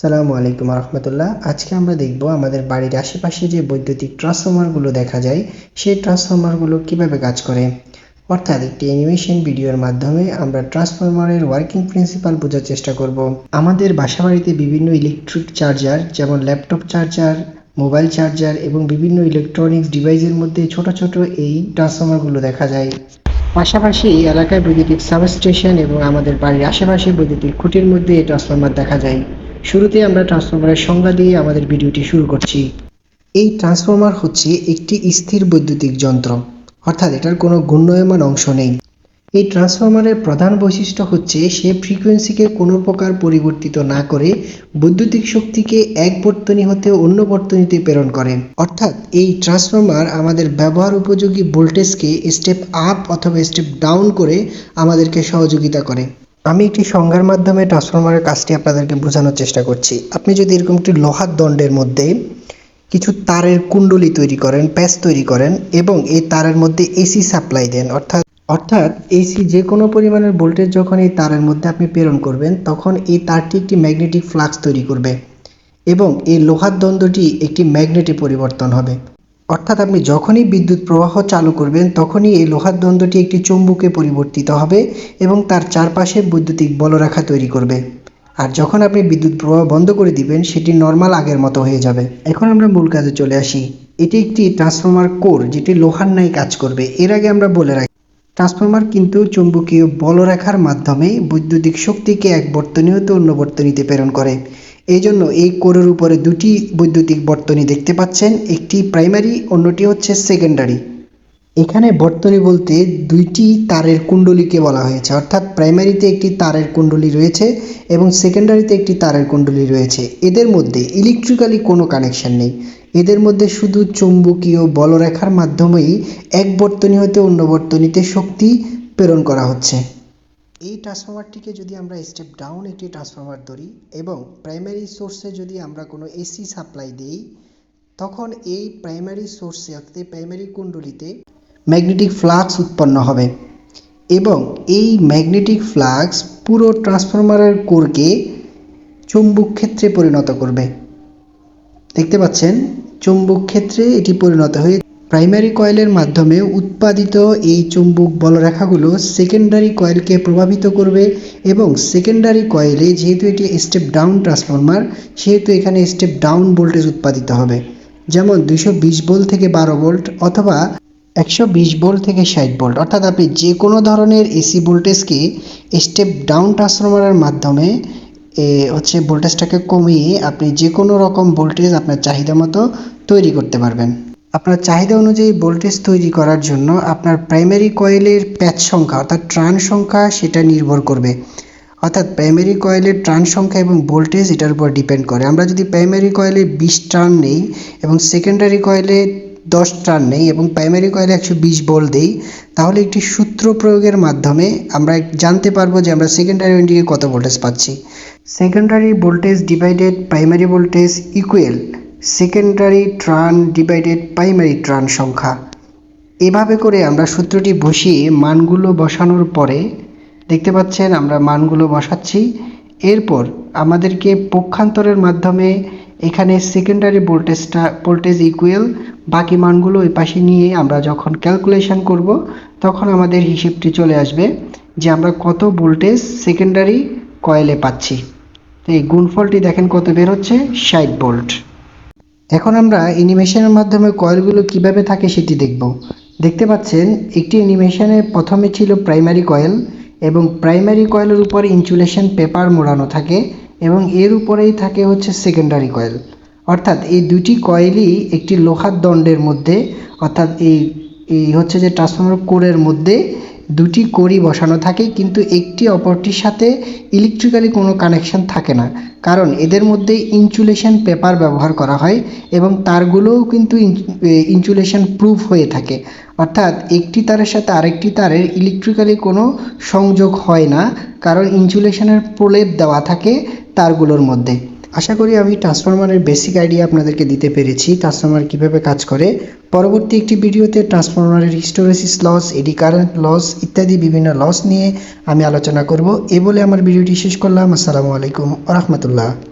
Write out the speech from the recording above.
সালামু আলাইকুম রহমতুল্লাহ। আজকে আমরা দেখব আমাদের বাড়ির আশেপাশে যে বৈদ্যুতিক ট্রান্সফরমারগুলো দেখা যায়, সেই ট্রান্সফরমারগুলো কীভাবে কাজ করে। অর্থাৎ একটি অ্যানিমেশন ভিডিওর মাধ্যমে আমরা ট্রান্সফরমারের ওয়ার্কিং প্রিন্সিপাল বোঝার চেষ্টা করব। আমাদের বাসাবাড়িতে বিভিন্ন ইলেকট্রিক চার্জার, যেমন ল্যাপটপ চার্জার, মোবাইল চার্জার এবং বিভিন্ন ইলেকট্রনিক্স ডিভাইসের মধ্যে ছোট ছোট এই ট্রান্সফরমারগুলো দেখা যায়। পাশাপাশি এই এলাকায় বৈদ্যুতিক সাবস্টেশন এবং আমাদের বাড়ির আশেপাশে বৈদ্যুতিক খুঁটির মধ্যে এই ট্রান্সফরমার দেখা যায়। শুরুতে আমরা ট্রান্সফরমারের সংজ্ঞা দিয়ে আমাদের ভিডিওটি শুরু করছি। এই ট্রান্সফরমার হচ্ছে একটি স্থির বৈদ্যুতিক যন্ত্র, অর্থাৎ এটার কোনো ঘূর্ণায়মান অংশ নেই। এই ট্রান্সফরমারের প্রধান বৈশিষ্ট্য হচ্ছে সে ফ্রিকোয়েন্সিকে কোনো প্রকার পরিবর্তিত না করে বৈদ্যুতিক শক্তিকে এক বর্তনী হতে অন্য বর্তনীতে প্রেরণ করে। অর্থাৎ এই ট্রান্সফরমার আমাদের ব্যবহার উপযোগী ভোল্টেজকে স্টেপ আপ অথবা স্টেপ ডাউন করে আমাদেরকে সহযোগিতা করে। আমি একটি সংজ্ঞার মাধ্যমে ট্রান্সফরমারের কাজটি আপনাদেরকে বোঝানোর চেষ্টা করছি। আপনি যদি এরকম একটি লোহার দণ্ডের মধ্যে কিছু তারের কুণ্ডলি তৈরি করেন, প্যাচ তৈরি করেন এবং এই তারের মধ্যে এসি সাপ্লাই দেন, অর্থাৎ অর্থাৎ এসি যে কোনো পরিমাণের ভোল্টেজ যখন এই তারের মধ্যে আপনি প্রেরণ করবেন, তখন এই তারটি একটি ম্যাগনেটিক ফ্লাক্স তৈরি করবে এবং এই লোহার দ্বন্দ্বটি একটি ম্যাগনেটে পরিবর্তন হবে। অর্থাৎ আপনি যখনই বিদ্যুৎ প্রবাহ চালু করবেন, তখনই এই লোহার দ্বন্দ্বটি একটি চুম্বকে পরিবর্তিত হবে এবং তার চারপাশে বৈদ্যুতিক বলরেখা তৈরি করবে। আর যখন আপনি বিদ্যুৎ প্রবাহ বন্ধ করে দিবেন, সেটি নর্মাল আগের মতো হয়ে যাবে। এখন আমরা মূল কাজে চলে আসি। এটি একটি ট্রান্সফর্মার কোর, যেটি লোহার ন্যায় কাজ করবে। এর আগে আমরা বলে রাখি, ট্রান্সফর্মার কিন্তু চুম্বকীয় বলরেখার মাধ্যমে বৈদ্যুতিক শক্তিকে এক বর্তনী হতে অন্য বর্তনীতে প্রেরণ করে। এই জন্য এই কোরের উপরে দুটি বৈদ্যুতিক বর্তনী দেখতে পাচ্ছেন, একটি প্রাইমারি, অন্যটি হচ্ছে সেকেন্ডারি। এখানে বর্তনী বলতে দুইটি তারের কুণ্ডলীকে বলা হয়েছে, অর্থাৎ প্রাইমারিতে একটি তারের কুণ্ডলী রয়েছে এবং সেকেন্ডারিতে একটি তারের কুণ্ডলী রয়েছে। এদের মধ্যে ইলেকট্রিক্যালি কোনো কানেকশন নেই। এদের মধ্যে শুধু চৌম্বকীয় বলরেখার মাধ্যমেই এক বর্তনী হতে অন্য বর্তনীতে শক্তি প্রেরণ করা হচ্ছে। এই ট্রান্সফরমারটিকে যদি আমরা স্টেপ ডাউন একটি ট্রান্সফরমার ধরি এবং প্রাইমারি সোর্সে যদি আমরা কোনো এসি সাপ্লাই দিই, তখন এই প্রাইমারি সোর্সে অর্থাৎ প্রাইমারি কুণ্ডলিতে ম্যাগনেটিক ফ্লাক্স উৎপন্ন হবে এবং এই ম্যাগনেটিক ফ্লাক্স পুরো ট্রান্সফরমারের কোরকে চুম্বক ক্ষেত্রে পরিণত করবে। দেখতে পাচ্ছেন? চুম্বক ক্ষেত্রে এটি পরিণত হয়ে প্রাইমারি কয়েলের মাধ্যমে উৎপাদিত এই চুম্বক বলরেখাগুলো সেকেন্ডারি কয়েলকে প্রভাবিত করবে এবং সেকেন্ডারি কয়েলে যেহেতু এটি স্টেপ ডাউন ট্রান্সফরমার সেহেতু এখানে স্টেপ ডাউন ভোল্টেজ উৎপাদিত হবে। যেমন দুশো বিশ ভোল্ট থেকে বারো ভোল্ট অথবা একশো বিশ ভোল্ট থেকে ষাট ভোল্ট অর্থাৎ আপনি যে কোনো ধরনের এসি ভোল্টেজকে স্টেপ ডাউন ট্রান্সফরমারের মাধ্যমে হচ্ছে ভোল্টেজটাকে কমিয়ে আপনি যে কোনো রকম ভোল্টেজ আপনার চাহিদা মতো তৈরি করতে পারবেন। আপনার চাহিদা অনুযায়ী ভোল্টেজ তৈরি করার জন্য আপনার প্রাইমারি কয়েলের প্যাচ সংখ্যা, অর্থাৎ ট্রান সংখ্যা, সেটা নির্ভর করবে। অর্থাৎ প্রাইমারি কয়েলের ট্রান সংখ্যা এবং ভোল্টেজ এটার উপর ডিপেন্ড করে। আমরা যদি প্রাইমারি কয়েলে বিশ ট্রান নেই এবং সেকেন্ডারি কয়েলে দশ ট্রান নেই এবং প্রাইমারি কয়েলে একশো বিশ ভোল্ট দেই, তাহলে একটি সূত্র প্রয়োগের মাধ্যমে আমরা জানতে পারব যে আমরা সেকেন্ডারি উইন্ডিংয়ে কত ভোল্টেজ পাচ্ছি। Secondary voltage divided primary voltage equal secondary turn divided primary turn সংখ্যা। এভাবে করে আমরা সূত্রটি বসিয়ে মানগুলো বসানোর পরে দেখতে পাচ্ছেন আমরা মানগুলো বসাচ্ছি। এরপর আমাদেরকে পক্ষান্তরের মাধ্যমে এখানে সেকেন্ডারি ভোল্টেজটা ভোল্টেজ ইকুয়েল বাকি মানগুলো ওই পাশে নিয়ে আমরা যখন ক্যালকুলেশন করব, তখন আমাদের হিসেবটি চলে আসবে যে আমরা কত ভোল্টেজ সেকেন্ডারি কয়েলে পাচ্ছি। তো এই গুণফলটি দেখেন কত বের হচ্ছে? ষাট ভোল্ট এখন আমরা অ্যানিমেশনের মাধ্যমে কয়েলগুলো কীভাবে থাকে সেটি দেখব। দেখতে পাচ্ছেন, একটি অ্যানিমেশনে প্রথমে ছিল প্রাইমারি কয়েল এবং প্রাইমারি কয়েলের উপর ইনসুলেশন পেপার মোড়ানো থাকে এবং এর উপরেই থাকে হচ্ছে সেকেন্ডারি কয়েল। অর্থাৎ এই দুটি কয়েলই একটি লোহার দণ্ডের মধ্যে, অর্থাৎ এই এই হচ্ছে যে ট্রান্সফর্মার কোরের মধ্যে দুটি কড়ি বসানো থাকে, কিন্তু একটি অপরটির সাথে ইলেকট্রিক্যালি কোনো কানেকশন থাকে না। কারণ এদের মধ্যে ইনসুলেশন পেপার ব্যবহার করা হয় এবং তারগুলোও কিন্তু ইনসুলেশন প্রুফ হয়ে থাকে। অর্থাৎ একটি তারের সাথে আরেকটি তারের ইলেকট্রিক্যালি কোনো সংযোগ হয় না, কারণ ইনসুলেশনের প্রলেপ দেওয়া থাকে তারগুলোর মধ্যে। আশা করি আমি ট্রান্সফরমারের বেসিক আইডিয়া আপনাদেরকে দিতে পেরেছি। ট্রান্সফরমার কীভাবে কাজ করে? পরবর্তী একটি ভিডিওতে ট্রান্সফরমারের hysteresis loss, eddy current loss ইত্যাদি বিভিন্ন লস নিয়ে আমি আলোচনা করব। এ বলে আমার ভিডিওটি শেষ করলাম। আসসালামু আলাইকুম রহমতুল্লাহ।